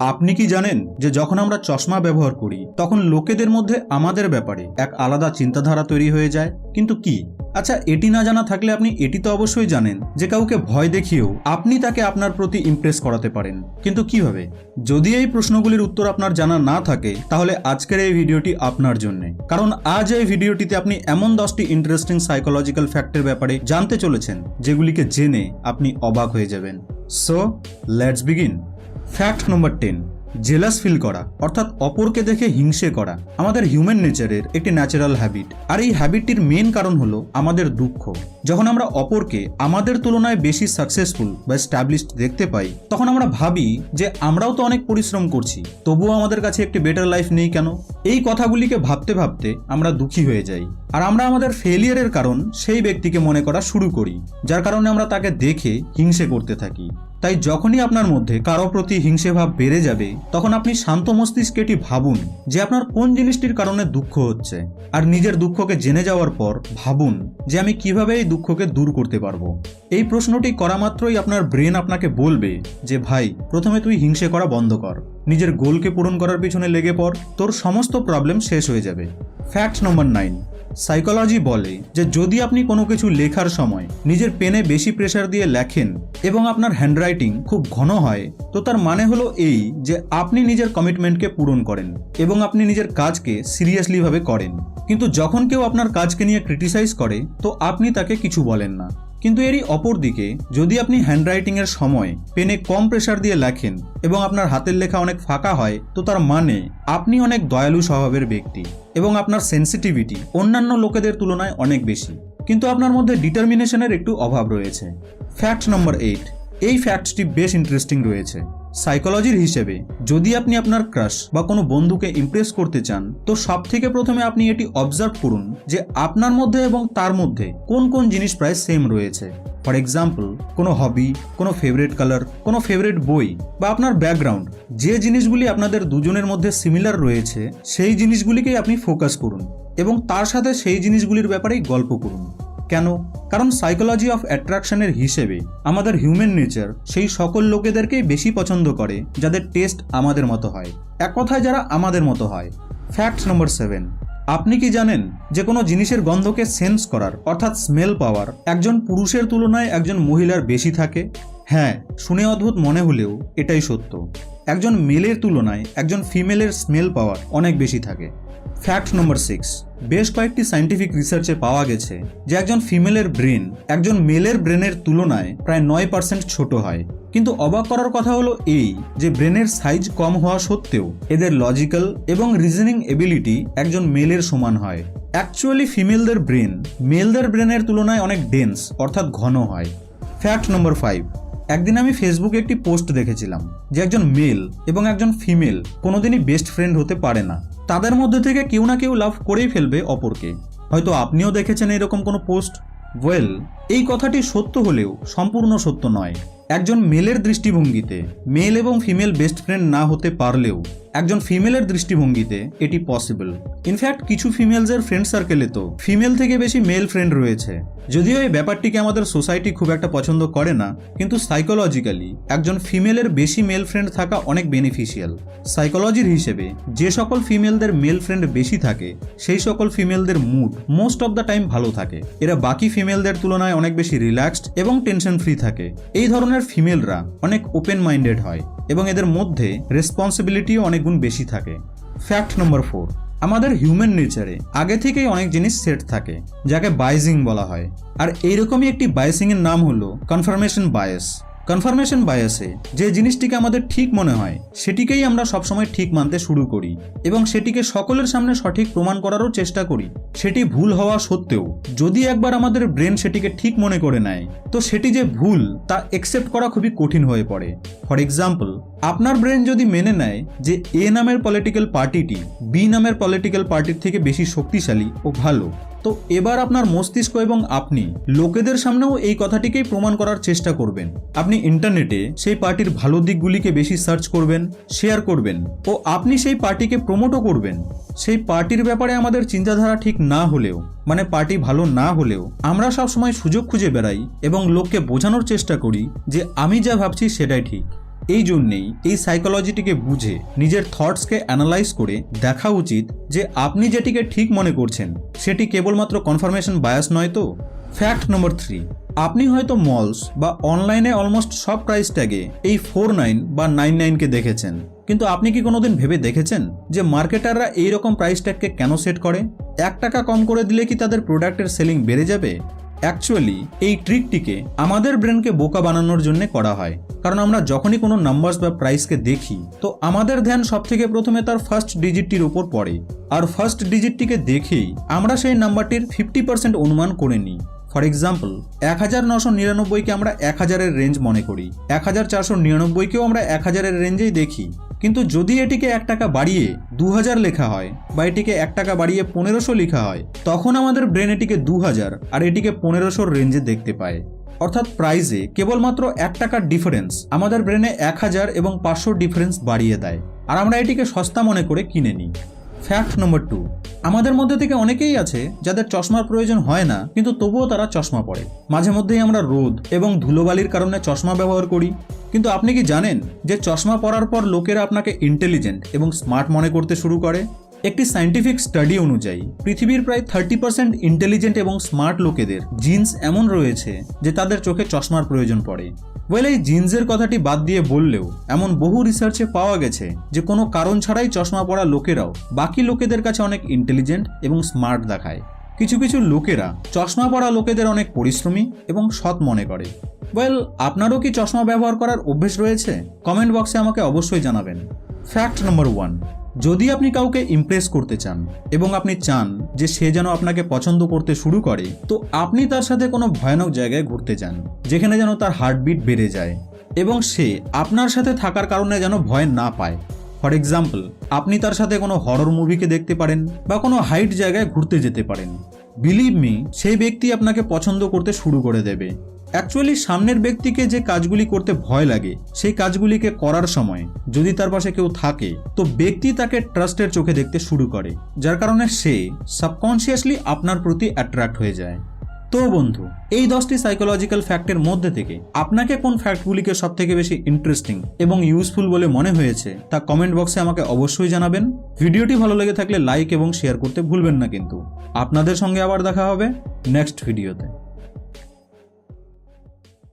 আপনি কি জানেন যে যখন আমরা চশমা ব্যবহার করি, তখন লোকেদের মধ্যে আমাদের ব্যাপারে এক আলাদা চিন্তাধারা তৈরি হয়ে যায়? কিন্তু কি? আচ্ছা এটি না জানা থাকলে আপনি এটি তো অবশ্যই জানেন যে কাউকে ভয় দেখিয়েও আপনি তাকে আপনার প্রতি ইমপ্রেস করাতে পারেন। কিন্তু কীভাবে? যদি এই প্রশ্নগুলির উত্তর আপনার জানা না থাকে, তাহলে আজকের এই ভিডিওটি আপনার জন্য। কারণ আজ এই ভিডিওটিতে আপনি এমন দশটি ইন্টারেস্টিং সাইকোলজিক্যাল ফ্যাক্টের ব্যাপারে জানতে চলেছেন, যেগুলিকে জেনে আপনি অবাক হয়ে যাবেন। So let's begin fact number ten jealous feel করা, অর্থাৎ অপরকে দেখে হিংসে করা, আমাদের হিউম্যান নেচারের একটি ন্যাচারাল হ্যাবিট আর এই হ্যাবিটটির মেন কারণ হলো আমাদের দুঃখ। যখন আমরা অপরকে আমাদের তুলনায় বেশি সাকসেসফুল বা স্ট্যাবলিশড দেখতে পাই, তখন আমরা ভাবি যে আমরাও তো অনেক পরিশ্রম করছি, তবুও আমাদের কাছে একটি বেটার লাইফ নেই কেন? এই কথাগুলিকে ভাবতে ভাবতে আমরা দুঃখী হয়ে যাই। আর আমরা আমাদের ফেলিয়ারের কারণ সেই ব্যক্তিকে মনে করা শুরু করি, যার কারণে আমরা তাকে দেখে হিংসে করতে থাকি। তাই যখনই আপনার মধ্যে কারও প্রতি হিংসে ভাব বেড়ে যাবে, তখন আপনি শান্ত মস্তিষ্কে এটি ভাবুন যে আপনার কোন জিনিসটির কারণে দুঃখ হচ্ছে। আর নিজের দুঃখকে জেনে যাওয়ার পর ভাবুন যে আমি কীভাবে এই দুঃখকে দূর করতে পারব। এই প্রশ্নটি করা মাত্রই আপনার ব্রেন আপনাকে বলবে যে, ভাই, প্রথমে তুই হিংসে করা বন্ধ কর। নিজের গোলকে পূরণ করার পিছনে লেগে পড়। তোর সমস্ত প্রবলেম শেষ হয়ে যাবে। ফ্যাক্ট নম্বর নাইন সাইকোলজি বলে যে যদি আপনি কোনো কিছু লেখার সময় নিজের পেনে বেশি প্রেশার দিয়ে লেখেন এবং আপনার হ্যান্ডরাইটিং খুব ঘন হয়, তো তার মানে হলো এই যে আপনি নিজের কমিটমেন্টকে পূরণ করেন এবং আপনি নিজের কাজকে সিরিয়াসলিভাবে করেন। কিন্তু যখন কেউ আপনার কাজকে নিয়ে ক্রিটিসাইজ করে, তো আপনি তাকে কিছু বলেন না। কিন্তু এরই অপর দিকে, যদি আপনি হ্যান্ডরাইটিংয়ের সময় পেনে কম প্রেশার দিয়ে লেখেন এবং আপনার হাতের লেখা অনেক ফাঁকা হয়, তো তার মানে আপনি অনেক দয়ালু স্বভাবের ব্যক্তি এবং আপনার সেন্সিটিভিটি অন্যান্য লোকেদের তুলনায় অনেক বেশি। কিন্তু আপনার মধ্যে ডিটারমিনেশনের একটু অভাব রয়েছে। ফ্যাক্ট নম্বর এইট এই ফ্যাক্টটি বেশ ইন্টারেস্টিং রয়েছে। সাইকোলজির হিসেবে যদি আপনি আপনার ক্রাশ বা কোনো বন্ধুকে ইমপ্রেস করতে চান, তো সব থেকে প্রথমে আপনি এটি অবজার্ভ করুন যে আপনার মধ্যে এবং তার মধ্যে কোন কোন জিনিস প্রায় সেম রয়েছে। ফর এক্সাম্পল কোনো হবি কোনো ফেভারিট কালার কোনো ফেভারেট বই বা আপনার ব্যাকগ্রাউন্ড যে জিনিসগুলি আপনাদের দুজনের মধ্যে সিমিলার রয়েছে, সেই জিনিসগুলিকেই আপনি ফোকাস করুন এবং তার সাথে সেই জিনিসগুলির ব্যাপারেই গল্প করুন। কেন? কারণ সাইকোলজি অফ অ্যাট্রাকশনের হিসেবে আমাদের হিউম্যান নেচার সেই সকল লোকেদেরকেই বেশি পছন্দ করে, যাদের টেস্ট আমাদের মতো হয়। এক কথায় যারা আমাদের মতো হয়। ফ্যাক্ট নম্বর সেভেন আপনি কি জানেন যে কোনো জিনিসের গন্ধকে সেন্স করার, অর্থাৎ স্মেল পাওয়ার, একজন পুরুষের তুলনায় একজন মহিলার বেশি থাকে? হ্যাঁ শুনে অদ্ভুত মনে হলেও এটাই সত্য। একজন মেলের তুলনায় একজন ফিমেলের স্মেল পাওয়ার অনেক বেশি থাকে। ফ্যাক্ট নম্বর সিক্স বেশ কয়েকটি সাইন্টিফিক রিসার্চে পাওয়া গেছে যে একজন ফিমেলের ব্রেন একজন মেলের ব্রেনের তুলনায় প্রায় নয় পার্সেন্ট ছোট হয়। কিন্তু অবাক করার কথা হলো এই যে ব্রেনের সাইজ কম হওয়া সত্ত্বেও এদের লজিক্যাল এবং রিজনিং এবিলিটি একজন মেলের সমান হয়। অ্যাকচুয়ালি ফিমেলদের ব্রেন মেলদের ব্রেনের তুলনায় অনেক ডেন্স অর্থাৎ ঘন হয়। ফ্যাক্ট নম্বর ফাইভ একদিন আমি ফেসবুকে একটি পোস্ট দেখেছিলাম যে একজন মেল এবং একজন ফিমেল কোনোদিনই বেস্ট ফ্রেন্ড হতে পারে না। তাদের মধ্যে থেকে কেউ না কেউ লাভ করেই ফেলবে অপরকে। হয়তো আপনিও দেখেছেন এরকম কোনো পোস্ট ওয়েল এই কথাটি সত্য হলেও সম্পূর্ণ সত্য নয়। একজন মেলের দৃষ্টিভঙ্গিতে মেল এবং ফিমেল বেস্ট ফ্রেন্ড না হতে পারলেও একজন ফিমেলের দৃষ্টিভঙ্গিতে এটি পসিবল। ইনফ্যাক্ট কিছু ফিমেলসের ফ্রেন্ড সার্কেলে তো ফিমেল থেকে বেশি মেল ফ্রেন্ড রয়েছে। যদিও এই ব্যাপারটিকে আমাদের সোসাইটি খুব একটা পছন্দ করে না, কিন্তু সাইকোলজিক্যালি একজন ফিমেলের বেশি মেল ফ্রেন্ড থাকা অনেক বেনিফিশিয়াল। সাইকোলজির হিসেবে যে সকল ফিমেলদের মেল ফ্রেন্ড বেশি থাকে, সেই সকল ফিমেলদের mood most of the time ভালো থাকে। এরা বাকি ফিমেলদের তুলনায় অনেক বেশি রিল্যাক্সড এবং টেনশন ফ্রি থাকে। এই ধরনের ফিমেলরা অনেক ওপেন মাইন্ডেড হয় এবং এদের মধ্যে রেসপন্সিবিলিটিও অনেক গুণ বেশি থাকে। ফ্যাক্ট নম্বর ফোর আমাদের হিউম্যান নেচারে আগে থেকেই অনেক জিনিস সেট থাকে, যাকে বাইজিং বলা হয়। আর এইরকমই একটি বাইসিংয়ের নাম হলো কনফার্মেশন বায়াস কনফার্মেশন বায়াসে যে জিনিসটিকে আমাদের ঠিক মনে হয়, সেটিকেই আমরা সবসময় ঠিক মানতে শুরু করি এবং সেটিকে সকলের সামনে সঠিক প্রমাণ করারও চেষ্টা করি। সেটি ভুল হওয়া সত্ত্বেও, যদি একবার আমাদের ব্রেন সেটিকে ঠিক মনে করে নেয়, তো সেটি যে ভুল, তা একসেপ্ট করা খুবই কঠিন হয়ে পড়ে। ফর এক্সাম্পল আপনার ব্রেন যদি মেনে নেয় যে এ নামের পলিটিক্যাল পার্টিটি বি নামের পলিটিক্যাল পার্টির থেকে বেশি শক্তিশালী ও ভালো তো এবার আপনার মস্তিষ্ক এবং আপনি লোকেদের সামনেও এই কথাটিকেই প্রমাণ করার চেষ্টা করবেন। আপনি ইন্টারনেটে সেই পার্টির ভালো দিকগুলিকে বেশি সার্চ করবেন, শেয়ার করবেন ও আপনি সেই পার্টিকে প্রমোটও করবেন। সেই পার্টির ব্যাপারে আমাদের চিন্তাধারা ঠিক না হলেও মানে পার্টি ভালো না হলেও, আমরা সবসময় সুযোগ খুঁজে বেড়াই এবং লোককে বোঝানোর চেষ্টা করি যে আমি যা ভাবছি সেটাই ঠিক। এই জন্যেই এই সাইকোলজিটিকে বুঝে নিজের থটসকে অ্যানালাইজ করে দেখা উচিত যে আপনি যেটিকে ঠিক মনে করছেন, সেটি কেবলমাত্র কনফার্মেশন বায়াস নয় তো? ফ্যাক্ট নম্বর থ্রি আপনি হয়তো মলস বা অনলাইনে অলমোস্ট সব প্রাইস ট্যাগে এই ফোর নাইন বা নাইন নাইনকে দেখেছেন। কিন্তু আপনি কি কোনোদিন ভেবে দেখেছেন যে মার্কেটাররা এই রকম প্রাইস ট্যাগকে কেন সেট করে? এক টাকা কম করে দিলে কি তাদের প্রোডাক্টের সেলিং বেড়ে যাবে? অ্যাকচুয়ালি এই ট্রিকটিকে আমাদের ব্রেনকে বোকা বানানোর জন্য করা হয়। কারণ আমরা যখনই কোনো নাম্বারস বা প্রাইসকে দেখি, তো আমাদের ধ্যান সব থেকে প্রথমে তার ফার্স্ট ডিজিটটির উপর পড়ে। আর ফার্স্ট ডিজিটটিকে দেখেই আমরা সেই নাম্বারটির ফিফটি পার্সেন্ট অনুমান করে নিই। ফর এক্সাম্পল এক হাজার নশো নিরানব্বইকে আমরা এক হাজারের রেঞ্জ মনে করি। এক হাজার চারশো নিরানব্বইকেও আমরা এক হাজারের রেঞ্জেই দেখি। কিন্তু যদি এটিকে এক টাকা বাড়িয়ে দু হাজার লেখা হয়, বা এটিকে এক টাকা বাড়িয়ে পনেরোশো লেখা হয়, তখন আমাদের ব্রেন এটিকে দু হাজার আর এটিকে পনেরোশোর রেঞ্জে দেখতে পায়। অর্থাৎ প্রাইজে কেবলমাত্র এক টাকার ডিফারেন্স আমাদের ব্রেনে এক হাজার এবং পাঁচশোর ডিফারেন্স বাড়িয়ে দেয়। আর আমরা এটিকে সস্তা মনে করে কিনে নিই। ফ্যাক্ট নম্বর টু আমাদের মধ্যে থেকে অনেকেই আছে যাদের চশমার প্রয়োজন হয় না, কিন্তু তবুও তারা চশমা পরে। মাঝে মধ্যেই আমরা রোদ এবং ধুলোবালির কারণে চশমা ব্যবহার করি। কিন্তু আপনি কি জানেন যে চশমা পরার পর লোকেরা আপনাকে ইন্টেলিজেন্ট এবং স্মার্ট মনে করতে শুরু করে? একটি সাইন্টিফিক স্টাডি অনুযায়ী, পৃথিবীর প্রায় থার্টি পার্সেন্ট ইন্টেলিজেন্ট এবং স্মার্ট লোকেদের জিন্স এমন রয়েছে যে তাদের চোখে চশমার প্রয়োজন পড়ে। ওয়েল এই জিন্সের কথাটি বাদ দিয়ে বললেও, এমন বহু রিসার্চে পাওয়া গেছে যে কোনো কারণ ছাড়াই চশমা পরা লোকেরাও বাকি লোকেদের কাছে অনেক ইন্টেলিজেন্ট এবং স্মার্ট দেখায়। কিছু কিছু লোকেরা চশমা পরা লোকেদের অনেক পরিশ্রমী এবং সৎ মনে করে। ওয়েল আপনারও কি চশমা ব্যবহার করার অভ্যেস রয়েছে? কমেন্ট বক্সে আমাকে অবশ্যই জানাবেন। ফ্যাক্ট নম্বর ওয়ান যদি আপনি কাউকে ইমপ্রেস করতে চান এবং আপনি চান যে সে যেন আপনাকে পছন্দ করতে শুরু করে, তো আপনি তার সাথে কোনো ভয়ানক জায়গায় ঘুরতে যান যেখানে যেন তার হার্টবিট বেড়ে যায় এবং সে আপনার সাথে থাকার কারণে যেন ভয় না পায়। ফর এক্সাম্পল আপনি তার সাথে কোনো হরর মুভিকে দেখতে পারেন বা কোনো হাইট জায়গায় ঘুরতে যেতে পারেন। বিলিভ মি সেই ব্যক্তি আপনাকে পছন্দ করতে শুরু করে দেবে। অ্যাকচুয়ালি সামনের ব্যক্তিকে যে কাজগুলি করতে ভয় লাগে, সেই কাজগুলিকে করার সময় যদি তার পাশে কেউ থাকে, তো ব্যক্তি তাকে ট্রাস্টের চোখে দেখতে শুরু করে, যার কারণে সে সাবকনসিয়াসলি আপনার প্রতি অ্যাট্রাক্ট হয়ে যায়। তো বন্ধু, এই দশটি সাইকোলজিক্যাল ফ্যাক্টের মধ্যে থেকে আপনাকে কোন ফ্যাক্টগুলিকে সব থেকে বেশি ইন্টারেস্টিং এবং ইউজফুল বলে মনে হয়েছে, তা কমেন্ট বক্সে আমাকে অবশ্যই জানাবেন। ভিডিওটি ভালো লেগে থাকলে লাইক এবং শেয়ার করতে ভুলবেন না কিন্তু। আপনাদের সঙ্গে আবার দেখা হবে নেক্সট ভিডিওতে